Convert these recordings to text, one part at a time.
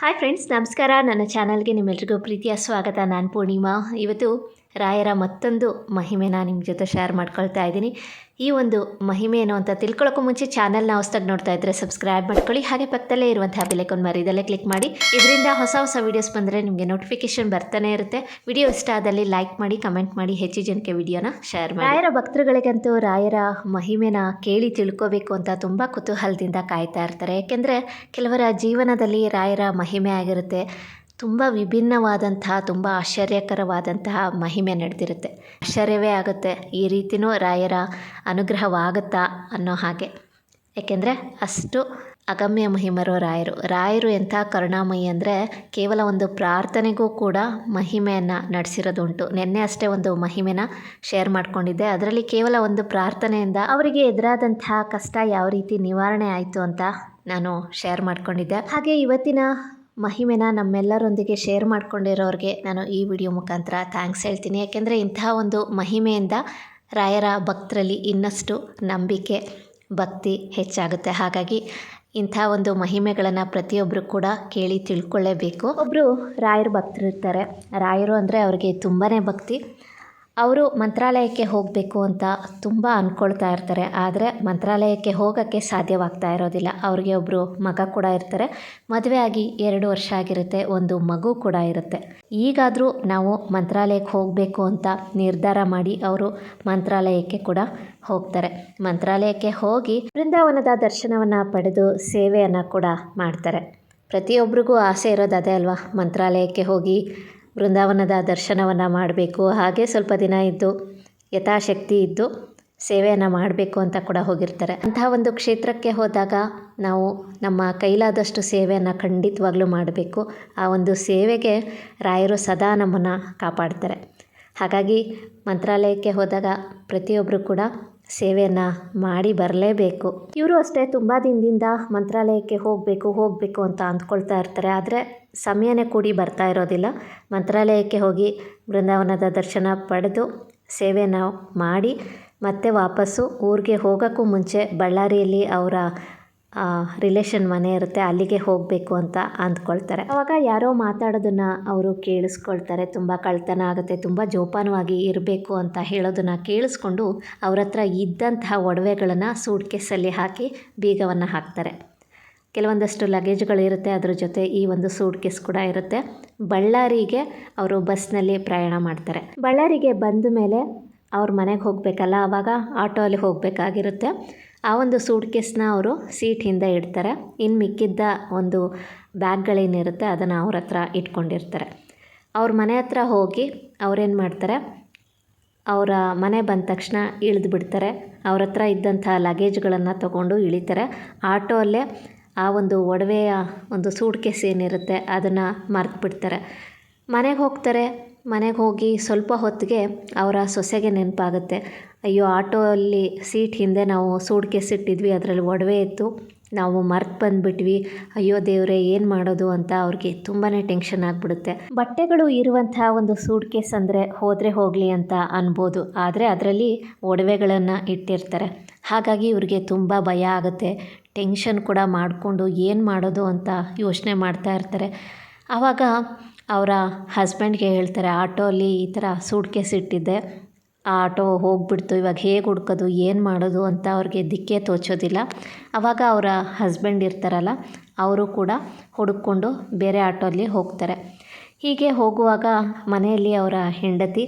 Hi friends ನಮಸ್ಕಾರ. ನನ್ನ ಚಾನಲ್ಗೆ ನಿಮ್ಮೆಲ್ರಿಗೂ ಪ್ರೀತಿಯ ಸ್ವಾಗತ. ನಾನು ಪೂರ್ಣಿಮಾ. ಇವತ್ತು ರಾಯರ ಮತ್ತೊಂದು ಮಹಿಮೆನ ನಿಮ್ಮ ಜೊತೆ ಶೇರ್ ಮಾಡ್ಕೊಳ್ತಾ ಇದ್ದೀನಿ. ಈ ಒಂದು ಮಹಿಮೆ ಏನು ಅಂತ ತಿಳ್ಕೊಳ್ಳೋಕ್ಕೂ ಮುಂಚೆ ಚಾನಲ್ನ ಹೊಸ್ದಾಗಿ ನೋಡ್ತಾ ಇದ್ದರೆ ಸಬ್ಸ್ಕ್ರೈಬ್ ಮಾಡ್ಕೊಳ್ಳಿ. ಹಾಗೆ ಪಕ್ಕದಲ್ಲೇ ಇರುವಂತಹ ಬೆಲೆಕೊಂಡು ಮರಿದಲ್ಲೇ ಕ್ಲಿಕ್ ಮಾಡಿ. ಇದರಿಂದ ಹೊಸ ಹೊಸ ವೀಡಿಯೋಸ್ ಬಂದರೆ ನಿಮಗೆ ನೋಟಿಫಿಕೇಶನ್ ಬರ್ತಾನೆ ಇರುತ್ತೆ. ವಿಡಿಯೋ ಇಷ್ಟ ಆದಲ್ಲಿ ಲೈಕ್ ಮಾಡಿ ಕಮೆಂಟ್ ಮಾಡಿ, ಹೆಚ್ಚು ಜನಕ್ಕೆ ವಿಡಿಯೋನ ಶೇರ್ ಮಾಡಿ. ರಾಯರ ಭಕ್ತರುಗಳಿಗಂತೂ ರಾಯರ ಮಹಿಮೆನ ಕೇಳಿ ತಿಳ್ಕೋಬೇಕು ಅಂತ ತುಂಬ ಕುತೂಹಲದಿಂದ ಕಾಯ್ತಾ ಇರ್ತಾರೆ. ಯಾಕೆಂದರೆ ಕೆಲವರ ಜೀವನದಲ್ಲಿ ರಾಯರ ಮಹಿಮೆ ಆಗಿರುತ್ತೆ. ತುಂಬ ವಿಭಿನ್ನವಾದಂತಹ, ತುಂಬ ಆಶ್ಚರ್ಯಕರವಾದಂತಹ ಮಹಿಮೆ ನಡೆದಿರುತ್ತೆ. ಆಶ್ಚರ್ಯವೇ ಆಗುತ್ತೆ ಈ ರೀತಿನೂ ರಾಯರ ಅನುಗ್ರಹವಾಗುತ್ತಾ ಅನ್ನೋ ಹಾಗೆ. ಏಕೆಂದರೆ ಅಷ್ಟು ಅಗಮ್ಯ ಮಹಿಮರು ರಾಯರು. ರಾಯರು ಎಂಥ ಕರುಣಾಮಯಿ ಅಂದರೆ ಕೇವಲ ಒಂದು ಪ್ರಾರ್ಥನೆಗೂ ಕೂಡ ಮಹಿಮೆಯನ್ನು ನಡೆಸಿರೋದುಂಟು. ನಿನ್ನೆ ಅಷ್ಟೇ ಒಂದು ಮಹಿಮೆನ ಶೇರ್ ಮಾಡಿಕೊಂಡಿದ್ದೆ. ಅದರಲ್ಲಿ ಕೇವಲ ಒಂದು ಪ್ರಾರ್ಥನೆಯಿಂದ ಅವರಿಗೆ ಎದುರಾದಂತಹ ಕಷ್ಟ ಯಾವ ರೀತಿ ನಿವಾರಣೆ ಆಯಿತು ಅಂತ ನಾನು ಶೇರ್ ಮಾಡಿಕೊಂಡಿದ್ದೆ. ಹಾಗೆ ಇವತ್ತಿನ ಮಹಿಮೆನ ನಮ್ಮೆಲ್ಲರೊಂದಿಗೆ ಶೇರ್ ಮಾಡ್ಕೊಂಡಿರೋರಿಗೆ ನಾನು ಈ ವಿಡಿಯೋ ಮುಖಾಂತರ ಥ್ಯಾಂಕ್ಸ್ ಹೇಳ್ತೀನಿ. ಯಾಕೆಂದರೆ ಇಂತಹ ಒಂದು ಮಹಿಮೆಯಿಂದ ರಾಯರ ಭಕ್ತರಲ್ಲಿ ಇನ್ನಷ್ಟು ನಂಬಿಕೆ, ಭಕ್ತಿ ಹೆಚ್ಚಾಗುತ್ತೆ. ಹಾಗಾಗಿ ಇಂಥ ಒಂದು ಮಹಿಮೆಗಳನ್ನು ಪ್ರತಿಯೊಬ್ಬರು ಕೂಡ ಕೇಳಿ ತಿಳ್ಕೊಳ್ಳೇಬೇಕು. ಒಬ್ಬರು ರಾಯರ ಭಕ್ತರು ಇರ್ತಾರೆ ರಾಯರು ಅಂದರೆ ಅವ್ರಿಗೆ ತುಂಬಾ ಭಕ್ತಿ. ಅವರು ಮಂತ್ರಾಲಯಕ್ಕೆ ಹೋಗಬೇಕು ಅಂತ ತುಂಬ ಅಂದ್ಕೊಳ್ತಾ ಇರ್ತಾರೆ. ಆದರೆ ಮಂತ್ರಾಲಯಕ್ಕೆ ಹೋಗೋಕ್ಕೆ ಸಾಧ್ಯವಾಗ್ತಾ ಇರೋದಿಲ್ಲ. ಅವ್ರಿಗೆ ಒಬ್ಬರು ಮಗ ಕೂಡ ಇರ್ತಾರೆ. ಮದುವೆ ಆಗಿ ಎರಡು ವರ್ಷ ಆಗಿರುತ್ತೆ. ಒಂದು ಮಗು ಕೂಡ ಇರುತ್ತೆ. ಈಗಾದರೂ ನಾವು ಮಂತ್ರಾಲಯಕ್ಕೆ ಹೋಗಬೇಕು ಅಂತ ನಿರ್ಧಾರ ಮಾಡಿ ಅವರು ಮಂತ್ರಾಲಯಕ್ಕೆ ಕೂಡ ಹೋಗ್ತಾರೆ. ಮಂತ್ರಾಲಯಕ್ಕೆ ಹೋಗಿ ಬೃಂದಾವನದ ದರ್ಶನವನ್ನು ಪಡೆದು ಸೇವೆಯನ್ನು ಕೂಡ ಮಾಡ್ತಾರೆ. ಪ್ರತಿಯೊಬ್ಬರಿಗೂ ಆಸೆ ಇರೋದು ಅದೇ ಅಲ್ವಾ? ಮಂತ್ರಾಲಯಕ್ಕೆ ಹೋಗಿ ಬೃಂದಾವನದ ದರ್ಶನವನ್ನು ಮಾಡಬೇಕು. ಹಾಗೆ ಸ್ವಲ್ಪ ದಿನ ಇದ್ದು ಯಥಾಶಕ್ತಿ ಇದ್ದು ಸೇವೆಯನ್ನು ಮಾಡಬೇಕು ಅಂತ ಕೂಡ ಹೋಗಿರ್ತಾರೆ. ಅಂತಹ ಒಂದು ಕ್ಷೇತ್ರಕ್ಕೆ ಹೋದಾಗ ನಾವು ನಮ್ಮ ಕೈಲಾದಷ್ಟು ಸೇವೆಯನ್ನು ಖಂಡಿತವಾಗ್ಲೂ ಮಾಡಬೇಕು. ಆ ಒಂದು ಸೇವೆಗೆ ರಾಯರು ಸದಾ ನಮ್ಮನ್ನು ಕಾಪಾಡ್ತಾರೆ. ಹಾಗಾಗಿ ಮಂತ್ರಾಲಯಕ್ಕೆ ಹೋದಾಗ ಪ್ರತಿಯೊಬ್ಬರು ಕೂಡ ಸೇವೆಯನ್ನು ಮಾಡಿ ಬರಲೇಬೇಕು. ಇವರು ಅಷ್ಟೇ ತುಂಬ ದಿನದಿಂದ ಮಂತ್ರಾಲಯಕ್ಕೆ ಹೋಗಬೇಕು ಹೋಗಬೇಕು ಅಂತ ಅಂದ್ಕೊಳ್ತಾ ಇರ್ತಾರೆ. ಆದರೆ ಸಮಯನೇ ಕೂಡಿ ಬರ್ತಾ ಇರೋದಿಲ್ಲ. ಮಂತ್ರಾಲಯಕ್ಕೆ ಹೋಗಿ ಬೃಂದಾವನದ ದರ್ಶನ ಪಡೆದು ಸೇವೆನ ಮಾಡಿ ಮತ್ತೆ ವಾಪಸ್ಸು ಊರಿಗೆ ಹೋಗೋಕ್ಕೂ ಮುಂಚೆ ಬಳ್ಳಾರಿಯಲ್ಲಿ ಅವರ ರಿಲೇಷನ್ ಮನೆ ಇರುತ್ತೆ, ಅಲ್ಲಿಗೆ ಹೋಗಬೇಕು ಅಂತ ಅಂದ್ಕೊಳ್ತಾರೆ. ಆವಾಗ ಯಾರೋ ಮಾತಾಡೋದನ್ನು ಅವರು ಕೇಳಿಸ್ಕೊಳ್ತಾರೆ, ತುಂಬ ಕಳ್ತನ ಆಗುತ್ತೆ, ತುಂಬ ಜೋಪಾನವಾಗಿ ಇರಬೇಕು ಅಂತ ಹೇಳೋದನ್ನು ಕೇಳಿಸ್ಕೊಂಡು ಅವ್ರ ಹತ್ರ ಇದ್ದಂತಹ ಒಡವೆಗಳನ್ನು ಸೂಟ್ ಕೇಸಲ್ಲಿ ಹಾಕಿ ಬೀಗವನ್ನು ಹಾಕ್ತಾರೆ. ಕೆಲವೊಂದಷ್ಟು ಲಗೇಜ್ಗಳಿರುತ್ತೆ ಅದ್ರ ಜೊತೆ ಈ ಒಂದು ಸೂಟ್ ಕೇಸ್ ಕೂಡ ಇರುತ್ತೆ. ಬಳ್ಳಾರಿಗೆ ಅವರು ಬಸ್ನಲ್ಲಿ ಪ್ರಯಾಣ ಮಾಡ್ತಾರೆ. ಬಳ್ಳಾರಿಗೆ ಬಂದ ಮೇಲೆ ಅವ್ರ ಮನೆಗೆ ಹೋಗಬೇಕಲ್ಲ ಆವಾಗ ಆಟೋ ಅಲ್ಲಿ ಹೋಗಬೇಕಾಗಿರುತ್ತೆ. ಆ ಒಂದು ಸೂಟ್ ಕೇಸ್ನ ಅವರು ಸೀಟ್ ಹಿಂದೆ ಇಡ್ತಾರೆ. ಇನ್ನು ಮಿಕ್ಕಿದ್ದ ಒಂದು ಬ್ಯಾಗ್ಗಳೇನಿರುತ್ತೆ ಅದನ್ನು ಅವ್ರ ಹತ್ರ ಇಟ್ಕೊಂಡಿರ್ತಾರೆ. ಅವ್ರ ಮನೆ ಹತ್ರ ಹೋಗಿ ಅವ್ರೇನು ಮಾಡ್ತಾರೆ? ಅವರ ಮನೆ ಬಂದ ತಕ್ಷಣ ಇಳಿದು ಬಿಡ್ತಾರೆ. ಅವ್ರ ಹತ್ರ ಇದ್ದಂಥ ಲಗೇಜ್ಗಳನ್ನು ತಗೊಂಡು ಇಳಿತಾರೆ. ಆಟೋ ಅಲ್ಲೇ ಆ ಒಂದು ಒಡವೆಯ ಒಂದು ಸೂಟ್ ಕೇಸ್ ಏನಿರುತ್ತೆ ಅದನ್ನು ಮರ್ತು ಬಿಡ್ತಾರೆ ಮನೆಗೆ ಹೋಗ್ತಾರೆ. ಮನೆಗೆ ಹೋಗಿ ಸ್ವಲ್ಪ ಹೊತ್ತಿಗೆ ಅವರ ಸೊಸೆಗೆ ನೆನಪಾಗುತ್ತೆ. ಅಯ್ಯೋ ಆಟೋ ಅಲ್ಲಿ ಸೀಟ್ ಹಿಂದೆ ನಾವು ಸೂಟ್ ಕೇಸ್ ಇಟ್ಟಿದ್ವಿ, ಅದರಲ್ಲಿ ಒಡವೆ ಇತ್ತು. ನಾವು ಮರ್ತು ಬಂದ್ಬಿಟ್ವಿ. ಅಯ್ಯೋ ದೇವರೇ, ಏನು ಮಾಡೋದು ಅಂತ ಅವ್ರಿಗೆ ತುಂಬಾ ಟೆನ್ಷನ್ ಆಗಿಬಿಡುತ್ತೆ. ಬಟ್ಟೆಗಳು ಇರುವಂತಹ ಒಂದು ಸೂಟ್ ಕೇಸ್ ಅಂದರೆ ಹೋದರೆ ಹೋಗಲಿ ಅಂತ ಅನ್ಬೋದು. ಆದರೆ ಅದರಲ್ಲಿ ಒಡವೆಗಳನ್ನು ಇಟ್ಟಿರ್ತಾರೆ. ಹಾಗಾಗಿ ಇವ್ರಿಗೆ ತುಂಬ ಭಯ ಆಗುತ್ತೆ. ಟೆನ್ಷನ್ ಕೂಡ ಮಾಡಿಕೊಂಡು ಏನು ಮಾಡೋದು ಅಂತ ಯೋಚನೆ ಮಾಡ್ತಾ ಇರ್ತಾರೆ. ಆವಾಗ ಅವರ ಹಸ್ಬೆಂಡ್ಗೆ ಹೇಳ್ತಾರೆ ಆಟೋ ಅಲ್ಲಿ ಈ ಥರ ಸೂಟ್ ಕೇಸ್ ಇಟ್ಟಿದ್ದೆ. ಆ ಆಟೋ ಹೋಗ್ಬಿಡ್ತು, ಇವಾಗ ಹೇಗೆ ಹುಡ್ಕೋದು, ಏನು ಮಾಡೋದು ಅಂತ ಅವ್ರಿಗೆ ದಿಕ್ಕೇ ತೋಚೋದಿಲ್ಲ. ಆವಾಗ ಅವರ ಹಸ್ಬೆಂಡ್ ಇರ್ತಾರಲ್ಲ, ಅವರು ಕೂಡ ಹುಡುಕೊಂಡು ಬೇರೆ ಆಟೋಲ್ಲಿ ಹೋಗ್ತಾರೆ. ಹೀಗೆ ಹೋಗುವಾಗ ಮನೆಯಲ್ಲಿ ಅವರ ಹೆಂಡತಿ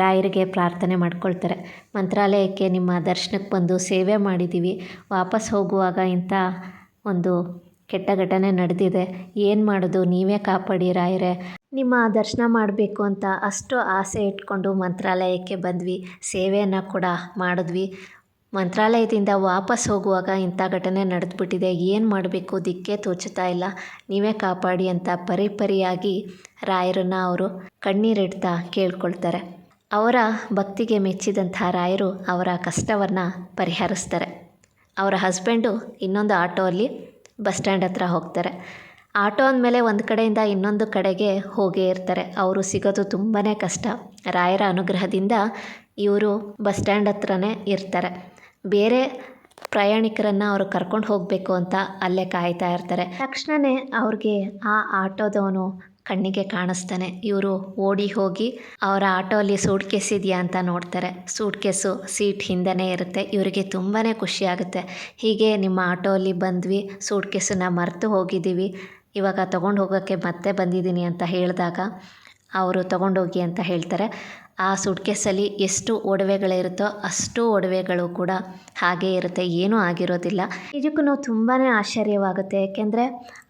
ರಾಯರಿಗೆ ಪ್ರಾರ್ಥನೆ ಮಾಡ್ಕೊಳ್ತಾರೆ. ಮಂತ್ರಾಲಯಕ್ಕೆ ನಿಮ್ಮ ದರ್ಶನಕ್ಕೆ ಬಂದು ಸೇವೆ ಮಾಡಿದ್ದೀವಿ. ವಾಪಸ್ ಹೋಗುವಾಗ ಇಂಥ ಒಂದು ಕೆಟ್ಟ ಘಟನೆ ನಡೆದಿದೆ. ಏನು ಮಾಡೋದು, ನೀವೇ ಕಾಪಾಡಿ ರಾಯರೇ. ನಿಮ್ಮ ದರ್ಶನ ಮಾಡಬೇಕು ಅಂತ ಅಷ್ಟು ಆಸೆ ಇಟ್ಕೊಂಡು ಮಂತ್ರಾಲಯಕ್ಕೆ ಬಂದ್ವಿ. ಸೇವೆಯನ್ನು ಕೂಡ ಮಾಡಿದ್ವಿ. ಮಂತ್ರಾಲಯದಿಂದ ವಾಪಸ್ ಹೋಗುವಾಗ ಇಂಥ ಘಟನೆ ನಡೆದುಬಿಟ್ಟಿದೆ. ಏನು ಮಾಡಬೇಕು? ದಿಕ್ಕೇ ತೋಚುತ್ತಾ ಇಲ್ಲ. ನೀವೇ ಕಾಪಾಡಿ ಅಂತ ಪರಿಪರಿಯಾಗಿ ರಾಯರನ್ನು ಅವರು ಕಣ್ಣೀರಿಡ್ತಾ ಕೇಳ್ಕೊಳ್ತಾರೆ. ಅವರ ಭಕ್ತಿಗೆ ಮೆಚ್ಚಿದಂಥ ರಾಯರು ಅವರ ಕಷ್ಟವನ್ನು ಪರಿಹರಿಸ್ತಾರೆ. ಅವರ ಹಸ್ಬೆಂಡು ಇನ್ನೊಂದು ಆಟೋ ಅಲ್ಲಿ ಬಸ್ ಸ್ಟ್ಯಾಂಡ್ ಹತ್ರ ಹೋಗ್ತಾರೆ. ಆಟೋ ಅಂದಮೇಲೆ ಒಂದು ಕಡೆಯಿಂದ ಇನ್ನೊಂದು ಕಡೆಗೆ ಹೋಗೇ ಇರ್ತಾರೆ. ಅವರು ಸಿಗೋದು ತುಂಬಾ ಕಷ್ಟ. ರಾಯರ ಅನುಗ್ರಹದಿಂದ ಇವರು ಬಸ್ ಸ್ಟ್ಯಾಂಡ್ ಹತ್ರನೇ ಇರ್ತಾರೆ. ಬೇರೆ ಪ್ರಯಾಣಿಕರನ್ನು ಅವರು ಕರ್ಕೊಂಡು ಹೋಗಬೇಕು ಅಂತ ಅಲ್ಲೇ ಕಾಯ್ತಾ ಇರ್ತಾರೆ. ತಕ್ಷಣವೇ ಅವ್ರಿಗೆ ಆ ಆಟೋದವನು ಕಣ್ಣಿಗೆ ಕಾಣಿಸ್ತಾನೆ. ಇವರು ಓಡಿ ಹೋಗಿ ಅವರ ಆಟೋಲಿ ಸೂಟ್ ಕೇಸ್ ಇದೆಯಾ ಅಂತ ನೋಡ್ತಾರೆ. ಸೂಟ್ ಕೇಸು ಸೀಟ್ ಹಿಂದೆನೇ ಇರುತ್ತೆ. ಇವರಿಗೆ ತುಂಬಾ ಖುಷಿಯಾಗುತ್ತೆ ಹೀಗೆ ನಿಮ್ಮ ಆಟೋಲಿ ಬಂದ್ವಿ, ಸೂಟ್ ಕೇಸನ್ನ ಮರೆತು ಹೋಗಿದ್ದೀವಿ. ಇವಾಗ ತೊಗೊಂಡು ಹೋಗೋಕ್ಕೆ ಮತ್ತೆ ಬಂದಿದ್ದೀನಿ ಅಂತ ಹೇಳಿದಾಗ ಅವರು ತೊಗೊಂಡೋಗಿ ಅಂತ ಹೇಳ್ತಾರೆ. ಆ ಸುಟ್ಕೇಸಲ್ಲಿ ಎಷ್ಟು ಒಡವೆಗಳಿರುತ್ತೋ ಅಷ್ಟು ಒಡವೆಗಳು ಕೂಡ ಹಾಗೇ ಇರುತ್ತೆ. ಏನೂ ಆಗಿರೋದಿಲ್ಲ. ನಿಜಕ್ಕೂ ತುಂಬಾ ಆಶ್ಚರ್ಯವಾಗುತ್ತೆ. ಏಕೆಂದರೆ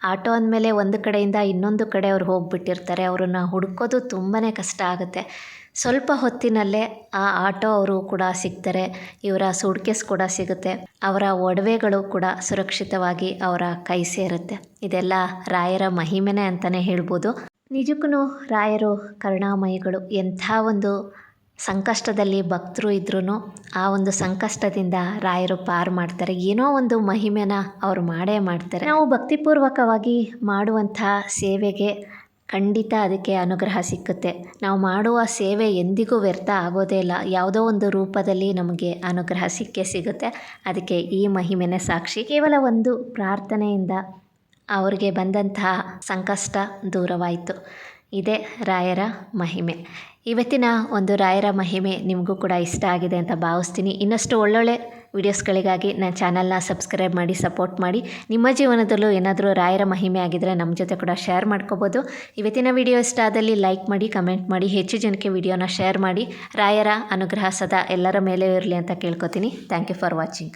ಆಟೋ ಅಂದಮೇಲೆ ಒಂದು ಕಡೆಯಿಂದ ಇನ್ನೊಂದು ಕಡೆ ಅವ್ರು ಹೋಗಿಬಿಟ್ಟಿರ್ತಾರೆ. ಅವ್ರನ್ನ ಹುಡ್ಕೋದು ತುಂಬಾ ಕಷ್ಟ ಆಗುತ್ತೆ. ಸ್ವಲ್ಪ ಹೊತ್ತಿನಲ್ಲೇ ಆ ಆಟೋ ಅವರು ಕೂಡ ಸಿಗ್ತಾರೆ. ಇವರ ಸೂಟ್ಕೇಸ್ ಕೂಡ ಸಿಗುತ್ತೆ. ಅವರ ಒಡವೆಗಳು ಕೂಡ ಸುರಕ್ಷಿತವಾಗಿ ಅವರ ಕೈ ಸೇರುತ್ತೆ. ಇದೆಲ್ಲ ರಾಯರ ಮಹಿಮೆನೇ ಅಂತಲೇ ಹೇಳ್ಬೋದು. ನಿಜಕ್ಕೂ ರಾಯರು ಕರುಣಾಮಯಿಗಳು. ಎಂಥ ಒಂದು ಸಂಕಷ್ಟದಲ್ಲಿ ಭಕ್ತರು ಇದ್ರೂ ಆ ಒಂದು ಸಂಕಷ್ಟದಿಂದ ರಾಯರು ಪಾರು ಮಾಡ್ತಾರೆ. ಏನೋ ಒಂದು ಮಹಿಮೆನ ಅವರು ಮಾಡೇ ಮಾಡ್ತಾರೆ. ನಾವು ಭಕ್ತಿಪೂರ್ವಕವಾಗಿ ಮಾಡುವಂಥ ಸೇವೆಗೆ ಖಂಡಿತ ಅದಕ್ಕೆ ಅನುಗ್ರಹ ಸಿಕ್ಕುತ್ತೆ. ನಾವು ಮಾಡುವ ಸೇವೆ ಎಂದಿಗೂ ವ್ಯರ್ಥ ಆಗೋದೇ ಇಲ್ಲ. ಯಾವುದೋ ಒಂದು ರೂಪದಲ್ಲಿ ನಮಗೆ ಅನುಗ್ರಹ ಸಿಕ್ಕೇ ಸಿಗುತ್ತೆ. ಅದಕ್ಕೆ ಈ ಮಹಿಮೆನೇ ಸಾಕ್ಷಿ. ಕೇವಲ ಒಂದು ಪ್ರಾರ್ಥನೆಯಿಂದ ಅವರಿಗೆ ಬಂದಂತಹ ಸಂಕಷ್ಟ ದೂರವಾಯಿತು. ಇದೇ ರಾಯರ ಮಹಿಮೆ. ಇವತ್ತಿನ ಒಂದು ರಾಯರ ಮಹಿಮೆ ನಿಮಗೂ ಕೂಡ ಇಷ್ಟ ಆಗಿದೆ ಅಂತ ಭಾವಿಸ್ತೀನಿ. ಇನ್ನಷ್ಟು ಒಳ್ಳೊಳ್ಳೆ ವಿಡಿಯೋಸ್ಗಳಿಗಾಗಿ ನನ್ನ ಚಾನಲ್ನ ಸಬ್ಸ್ಕ್ರೈಬ್ ಮಾಡಿ, ಸಪೋರ್ಟ್ ಮಾಡಿ. ನಿಮ್ಮ ಜೀವನದಲ್ಲೂ ಏನಾದರೂ ರಾಯರ ಮಹಿಮೆ ಆಗಿದ್ದರೆ ನಮ್ಮ ಜೊತೆ ಕೂಡ ಶೇರ್ ಮಾಡ್ಕೋಬೋದು. ಇವತ್ತಿನ ವಿಡಿಯೋ ಇಷ್ಟ ಆದಲ್ಲಿ ಲೈಕ್ ಮಾಡಿ, ಕಮೆಂಟ್ ಮಾಡಿ, ಹೆಚ್ಚು ಜನಕ್ಕೆ ವಿಡಿಯೋನ ಶೇರ್ ಮಾಡಿ. ರಾಯರ ಅನುಗ್ರಹ ಸದಾ ಎಲ್ಲರ ಮೇಲೆ ಇರಲಿ ಅಂತ ಕೇಳ್ಕೊತೀನಿ. Thank you for watching.